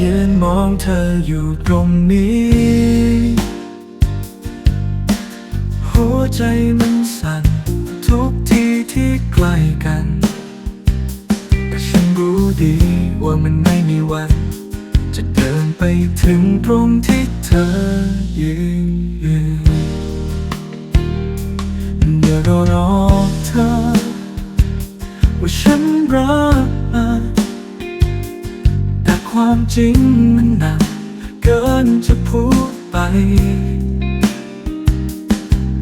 ยืนมองเธออยู่ตรงนี้ หัวใจมันสั่นทุกทีที่ใกล้กัน แต่ฉันรู้ดีว่ามันไม่มีวัน จะเดินไปถึงตรงที่เธอยืนเดี๋ยวรอรอเธอ ว่าฉันรัก จริงมันหนัก เกินจะพูดไป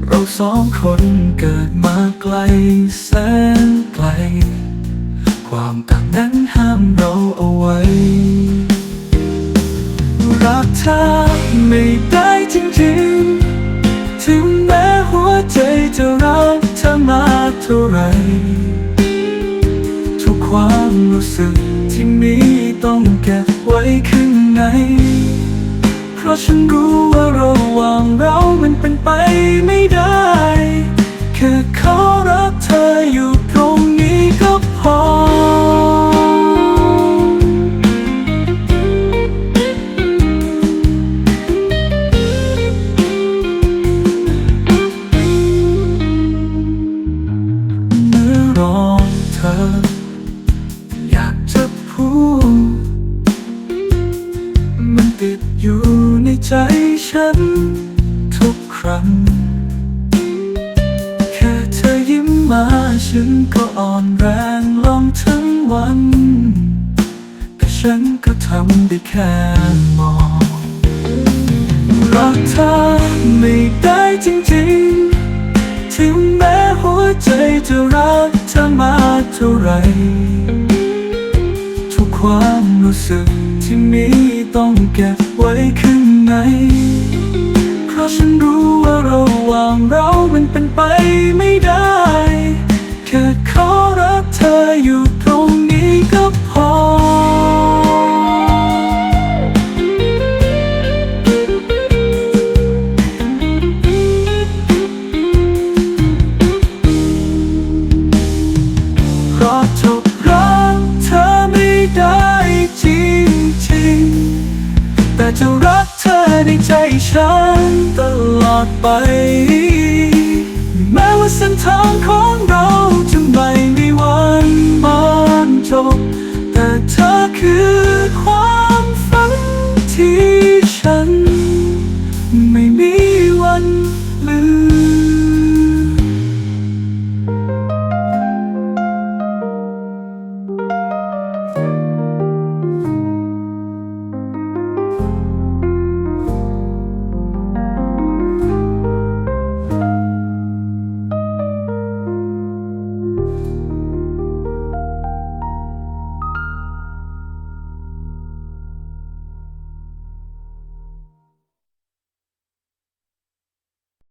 เราสองคนเกิดมาไกลแสนไกล ความต่างนั้นห้ามเราเอาไว้ รักเธอไม่ได้จริงๆ ถึงแม้หัวใจจะรักเธอมากเท่าไร ทุกความรู้สึก เก็บไว้ข้างใน เพราะฉันรู้ว่าระหว่างเรามันเป็นไปไม่ ฉัน ทุกครั้ง แค่เธอยิ้มมาฉันก็อ่อนแรงลงทั้งวัน แต่ฉันก็ทำได้แค่มองรักเธอไม่ได้จริงๆ ถึงแม้หัวใจจะรักเธอมาเท่าไหรทุกความรู้สึก ที่มีต้องเก็บไว้ข้างใน เพราะฉันรู้ว่าระหว่างเรามันเป็นไปไม่ อดไป แม้ว่าเส้นทางของ